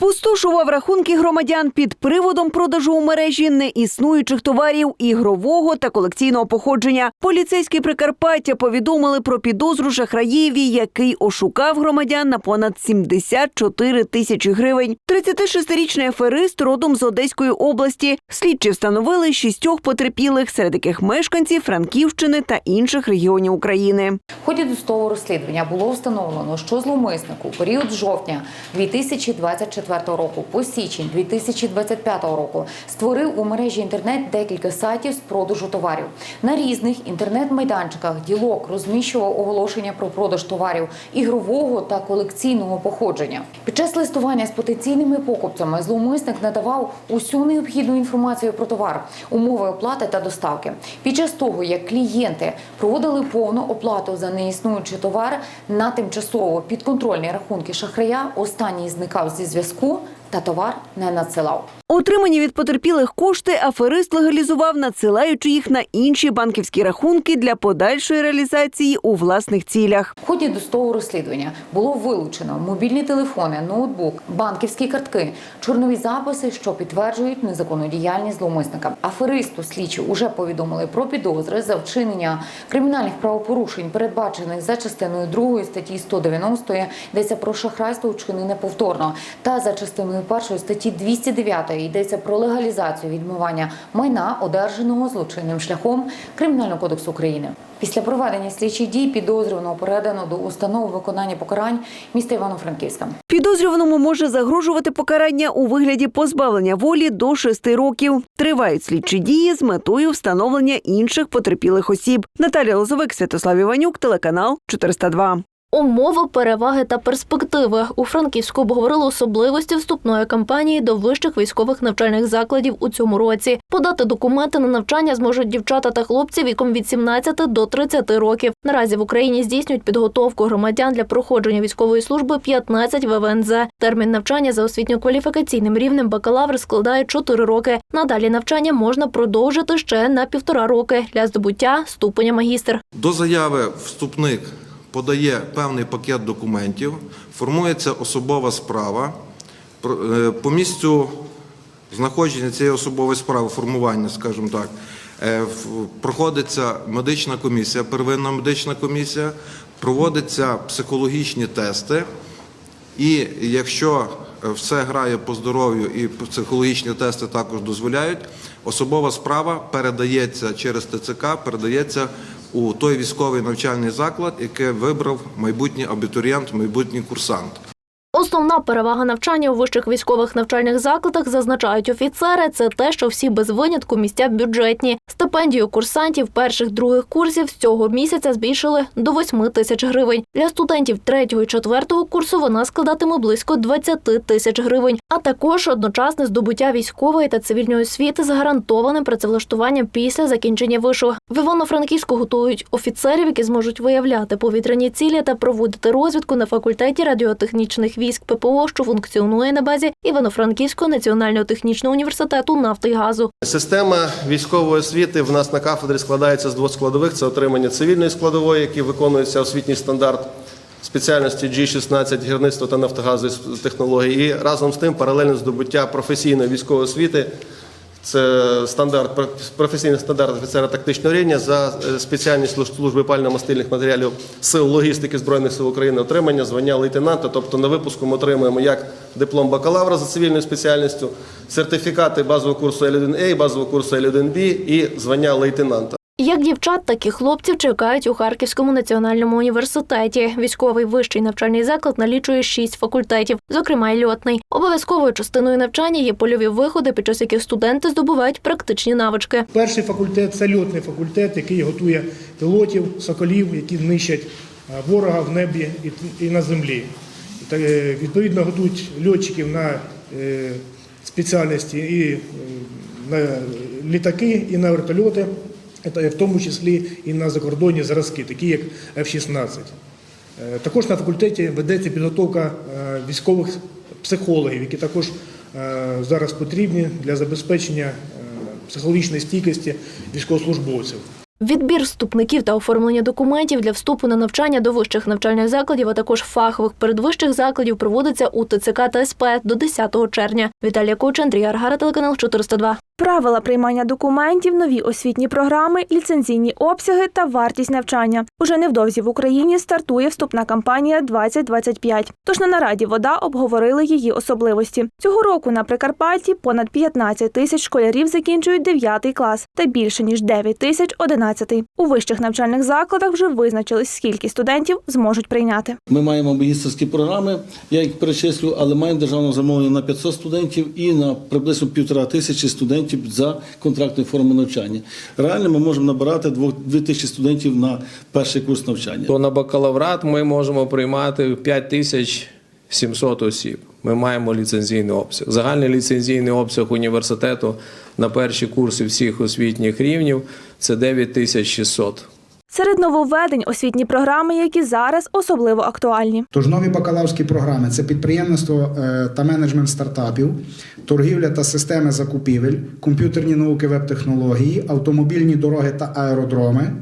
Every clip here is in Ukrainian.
Спустошував рахунки громадян під приводом продажу у мережі неіснуючих товарів ігрового та колекційного походження. Поліцейські Прикарпаття повідомили про підозру шахраєві, який ошукав громадян на понад 74 тисячі гривень. 36-річний аферист родом з Одеської області. Слідчі встановили шістьох потерпілих, серед яких мешканці Франківщини та інших регіонів України. В ході досудового розслідування було встановлено, що зловмисник у період жовтня 2024 року по січень 2025 року створив у мережі інтернет декілька сайтів з продажу товарів. На різних інтернет-майданчиках ділок розміщував оголошення про продаж товарів ігрового та колекційного походження. Під час листування з потенційними покупцями зловмисник надавав усю необхідну інформацію про товар, умови оплати та доставки. Під час того, як клієнти проводили повну оплату за неіснуючий товар на тимчасово підконтрольні рахунки шахрая, останній зникав зі зв'язку та товар не надсилав. Отримані від потерпілих кошти аферист легалізував, надсилаючи їх на інші банківські рахунки для подальшої реалізації у власних цілях. В ході досудового розслідування було вилучено мобільні телефони, ноутбук, банківські картки, чорнові записи, що підтверджують незаконну діяльність зловмисника. Аферисту слідчі уже повідомили про підозри за вчинення кримінальних правопорушень, передбачених за частиною 2 статті 190, йдеться про шахрайство вчинене повторно, та за частиною 1 статті 209 йдеться про легалізацію відмивання майна, одержаного злочинним шляхом Кримінального кодексу України. Після проведення слідчих дій підозрюваного передано до установи виконання покарань міста Івано-Франківська. Підозрюваному може загрожувати покарання у вигляді позбавлення волі до 6 років. Тривають слідчі дії з метою встановлення інших потерпілих осіб. Наталія Лозовик, Святослав Іванюк, телеканал 402. Умови, переваги та перспективи у Франківську обговорили особливості вступної кампанії до вищих військових навчальних закладів у цьому році. Подати документи на навчання зможуть дівчата та хлопці віком від 17 до 30 років. Наразі в Україні здійснюють підготовку громадян для проходження військової служби 15 ВВНЗ. Термін навчання за освітньо-кваліфікаційним рівнем бакалавр складає 4 роки. Надалі навчання можна продовжити ще на півтора роки для здобуття ступеня магістр. До заяви вступник подає певний пакет документів, формується особова справа. Е, По місцю знаходження цієї особової справи, формування, скажімо так, е, проходиться медична комісія, первинна медична комісія, проводяться психологічні тести. І якщо е, все грає по здоров'ю і психологічні тести також дозволяють, особова справа передається через ТЦК, передається у той військовий навчальний заклад, який вибрав майбутній абітурієнт, майбутній курсант. Основна перевага навчання у вищих військових навчальних закладах зазначають офіцери. Це те, що всі без винятку місця бюджетні. Стипендію курсантів перших других курсів з цього місяця збільшили до 8 тисяч гривень. Для студентів третього і четвертого курсу вона складатиме близько 20 тисяч гривень. А також одночасне здобуття військової та цивільної освіти з гарантованим працевлаштуванням після закінчення вишу. В Івано-Франківську готують офіцерів, які зможуть виявляти повітряні цілі та проводити розвідку на факультеті радіотехнічних військ ППО, що функціонує на базі Івано-Франківського національного технічного університету нафти і газу. Система військової освіти в нас на кафедрі складається з двох складових: це отримання цивільної складової, які виконується освітній стандарт спеціальності G16 гірництво та нафтогазові технології, і разом з тим паралельно здобуття професійної військової освіти. Це стандарт професійний стандарт офіцера тактичного рівня за спеціальність спеціальністю служби пально-мастильних матеріалів сил логістики збройних сил України отримання звання лейтенанта. Тобто на випуску ми отримуємо як диплом бакалавра за цивільною спеціальністю, сертифікати базового курсу L1A, базового курсу L1B і звання лейтенанта. Як дівчат, так і хлопців чекають у Харківському національному університеті. Військовий вищий навчальний заклад налічує шість факультетів, зокрема й льотний. Обов'язковою частиною навчання є польові виходи, під час яких студенти здобувають практичні навички. Перший факультет це льотний факультет, який готує пілотів, соколів, які нищать е, ворога в небі і- на землі. Е, Відповідно, готують льотчиків на е, спеціальності і на літаки, і на вертольоти, та в тому числі і на закордонні зразки, такі як F-16. Е, Також на факультеті ведеться підготовка е, військових психологів, які також е, зараз потрібні для забезпечення е, психологічної стійкості військовослужбовців. Відбір вступників та оформлення документів для вступу на навчання до вищих навчальних закладів, а також фахових передвищих закладів проводиться у ТЦК та СП до 10 червня. Віталія Коч, Андрій Аргара, телеканал 402. Правила приймання документів, нові освітні програми, ліцензійні обсяги та вартість навчання. Уже невдовзі в Україні стартує вступна кампанія 2025. Тож на нараді вода обговорили її особливості. Цього року на Прикарпатті понад 15 тисяч школярів закінчують 9 клас та більше ніж 9 тисяч 11. У вищих навчальних закладах вже визначились, скільки студентів зможуть прийняти. Ми маємо магістерські програми, я їх перечислю, але маємо державне замовлення на 500 студентів і на приблизно півтора тисячі студентів за контрактною формою навчання. Реально ми можемо набирати 2 тисячі студентів на перший курс навчання. То на бакалаврат ми можемо приймати 5700 осіб. Ми маємо ліцензійний обсяг. Загальний ліцензійний обсяг університету на перші курси всіх освітніх рівнів це 9600. Серед нововведень освітні програми, які зараз особливо актуальні. Тож нові бакалаврські програми це підприємництво е, та менеджмент стартапів, торгівля та системи закупівель, комп'ютерні науки, веб-технології, автомобільні дороги та аеродроми,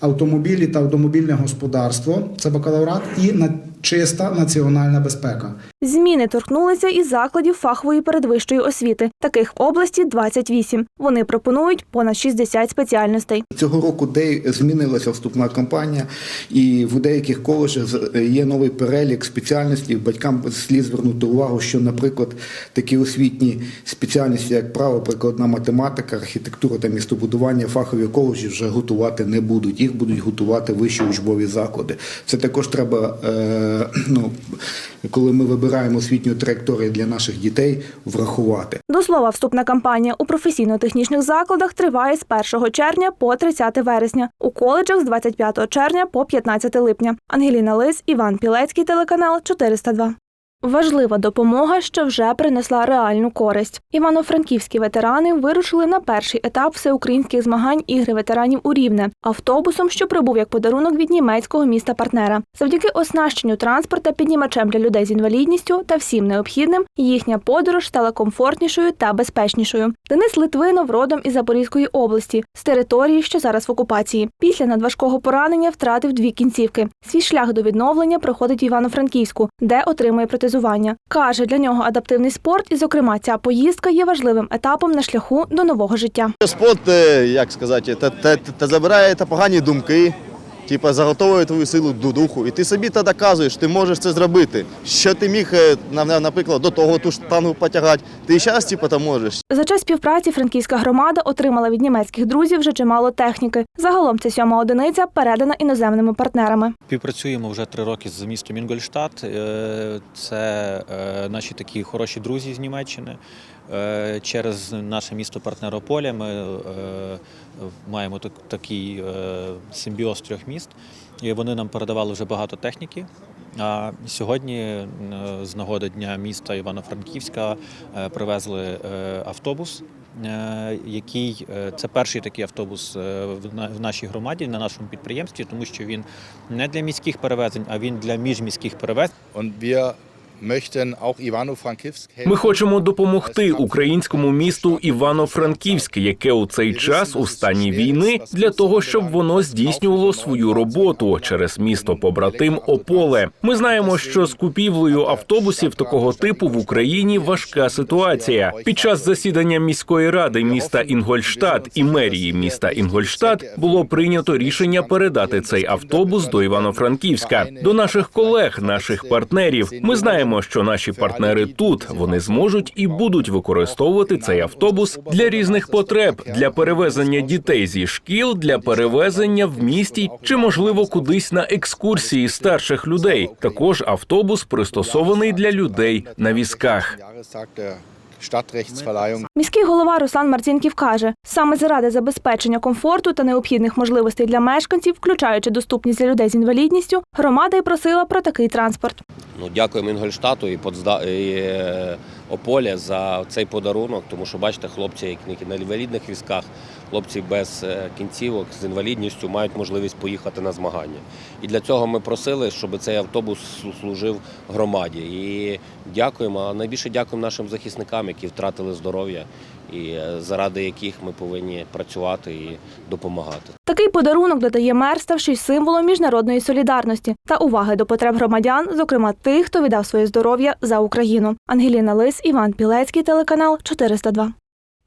автомобілі та автомобільне господарство це бакалаврат і на чиста національна безпека. Зміни торкнулися і закладів фахової передвищої освіти. Таких в області 28. Вони пропонують понад 60 спеціальностей. Цього року де змінилася вступна кампанія, і в деяких коледжах з- є новий перелік спеціальностей. Батькам слід звернути увагу, що, наприклад, такі освітні спеціальності, як право, прикладна математика, архітектура та містобудування, фахові коледжі вже готувати не будуть. Їх будуть готувати вищі учбові заклади. Це також треба, е, ну, коли ми вибираємо освітню траєкторію для наших дітей, врахувати. До слова, вступна кампанія у професійно-технічних закладах триває з 1 червня по 30 вересня, у коледжах з 25 червня по 15 липня. Ангеліна Лис, Іван Пілецький, телеканал 402. Важлива допомога, що вже принесла реальну користь. Івано-франківські ветерани вирушили на перший етап всеукраїнських змагань ігри ветеранів у Рівне автобусом, що прибув як подарунок від німецького міста партнера. Завдяки оснащенню транспорта піднімачем для людей з інвалідністю та всім необхідним, їхня подорож стала комфортнішою та безпечнішою. Денис Литвинов родом із Запорізької області, з території, що зараз в окупації. Після надважкого поранення втратив дві кінцівки. Свій шлях до відновлення проходить в Івано-Франківську, де отримує протезування. Каже, для нього адаптивний спорт, і, зокрема, ця поїздка є важливим етапом на шляху до нового життя. Спорт, е, як сказати, та, та, та забирає та погані думки, типу, заготовує твою силу до духу. І ти собі та доказуєш, ти можеш це зробити. Що ти міг, е, на- на- наприклад, до того ту штангу потягати, ти і зараз типу, та можеш. За час співпраці франківська громада отримала від німецьких друзів вже чимало техніки. Загалом ця сьома одиниця передана іноземними партнерами. Співпрацюємо вже три роки з містом Інгольштадт. Е, Це е, наші такі хороші друзі з Німеччини. Через наше місто партнер Ополя ми маємо такий симбіоз трьох міст. І вони нам передавали вже багато техніки. А сьогодні е, з нагоди дня міста Івано-Франківська е, привезли е, автобус. Який це перший такий автобус в нашій громаді на нашому підприємстві, тому що він не для міських перевезень, а він для міжміських перевезень. Ми хочемо допомогти українському місту Івано-Франківськ, яке у цей час у стані війни, для того, щоб воно здійснювало свою роботу через місто побратим Ополе. Ми знаємо, що з купівлею автобусів такого типу в Україні важка ситуація. Під час засідання міської ради міста Інгольштадт і мерії міста Інгольштадт було прийнято рішення передати цей автобус до Івано-Франківська, до наших колег, наших партнерів. Ми знаємо, що наші партнери тут вони зможуть і будуть використовувати цей автобус для різних потреб для перевезення дітей зі шкіл, для перевезення в місті чи можливо кудись на екскурсії старших людей. Також автобус пристосований для людей на візках. Міський голова Руслан Марцінків каже, саме заради забезпечення комфорту та необхідних можливостей для мешканців, включаючи доступність для людей з інвалідністю, громада й просила про такий транспорт. Ну, дякуємо Інгольштату і, Потсда... і е, Ополя за цей подарунок, тому що бачите, хлопці, які на інвалідних візках, хлопці без е, кінцівок з інвалідністю мають можливість поїхати на змагання. І для цього ми просили, щоб цей автобус служив громаді. І дякуємо. А найбільше дякуємо нашим захисникам, які втратили здоров'я і е, заради яких ми повинні працювати і допомагати. Такий подарунок додає мер, ставши символом міжнародної солідарності та уваги до потреб громадян, зокрема тих, хто віддав своє здоров'я за Україну. Ангеліна Лис, Іван Пілецький, телеканал 402.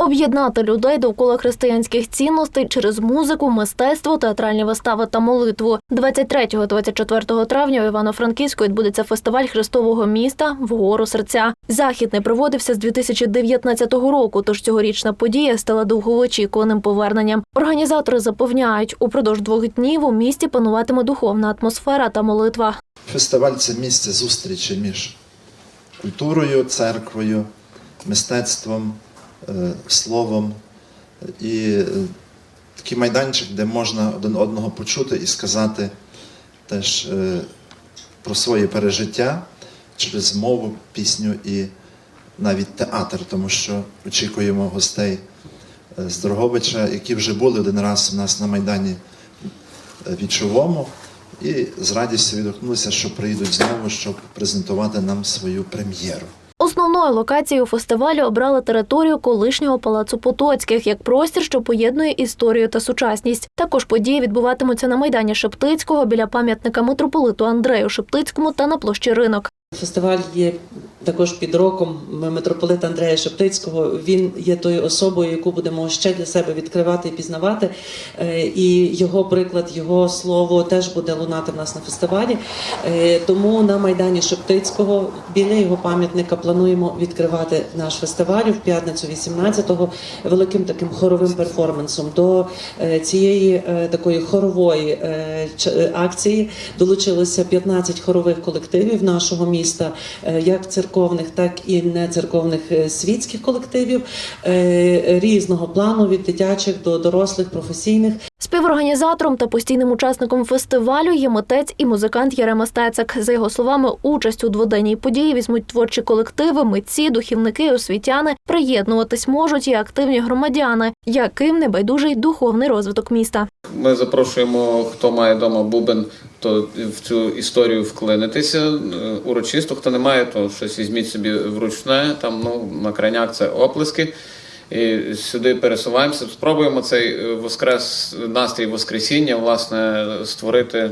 Об'єднати людей довкола християнських цінностей через музику, мистецтво, театральні вистави та молитву. 23-24 травня у Івано-Франківську відбудеться фестиваль Христового міста «Вгору серця. Захід не проводився з 2019 року, тож цьогорічна подія стала довгоочікуваним поверненням. Організатори запевняють, упродовж двох днів у місті пануватиме духовна атмосфера та молитва. Фестиваль це місце зустрічі між культурою, церквою, мистецтвом, словом. І е, такий майданчик, де можна один одного почути і сказати теж е, про своє пережиття через мову, пісню і навіть театр, тому що очікуємо гостей е, з Дрогобича, які вже були один раз у нас на Майдані е, Вічовому, і з радістю відгукнулися, що приїдуть знову, щоб презентувати нам свою прем'єру. Основною локацією фестивалю обрали територію колишнього палацу Потоцьких як простір, що поєднує історію та сучасність. Також події відбуватимуться на майдані Шептицького біля пам'ятника митрополиту Андрею Шептицькому та на площі ринок. Фестиваль є також під роком митрополита Андрея Шептицького. Він є тою особою, яку будемо ще для себе відкривати і пізнавати. Е, І його приклад, його слово теж буде лунати в нас на фестивалі. Е, Тому на майдані Шептицького біля його пам'ятника плануємо відкривати наш фестиваль в п'ятницю 18-го великим таким хоровим перформансом. До е, цієї такої хорової акції долучилося 15 хорових колективів нашого міста, як церковних, так і нецерковних е, світських колективів е, різного плану від дитячих до дорослих, професійних. Співорганізатором та постійним учасником фестивалю є митець і музикант Ярема Стецик. За його словами, участь у дводенній події візьмуть творчі колективи, митці, духівники, освітяни. Приєднуватись можуть і активні громадяни, яким не байдужий духовний розвиток міста. Ми запрошуємо, хто має вдома бубен, то в цю історію вклинитися. Е, Урочисто, хто не має, то щось візьміть собі вручне. Там ну на крайняк це оплески. І сюди пересуваємося. Спробуємо цей е, воскрес настрій Воскресіння, власне, створити Е,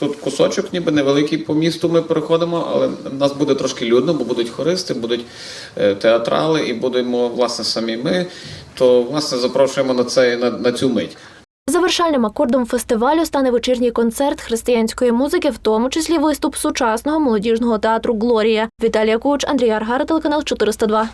тут кусочок, ніби невеликий по місту. Ми переходимо, але в нас буде трошки людно, бо будуть хористи, будуть театрали, і будемо власне самі ми. То власне запрошуємо на цей на, на цю мить. Завершальним акордом фестивалю стане вечірній концерт християнської музики, в тому числі виступ сучасного молодіжного театру Глорія. Віталія Куч, Андрій Аргара, телеканал 402.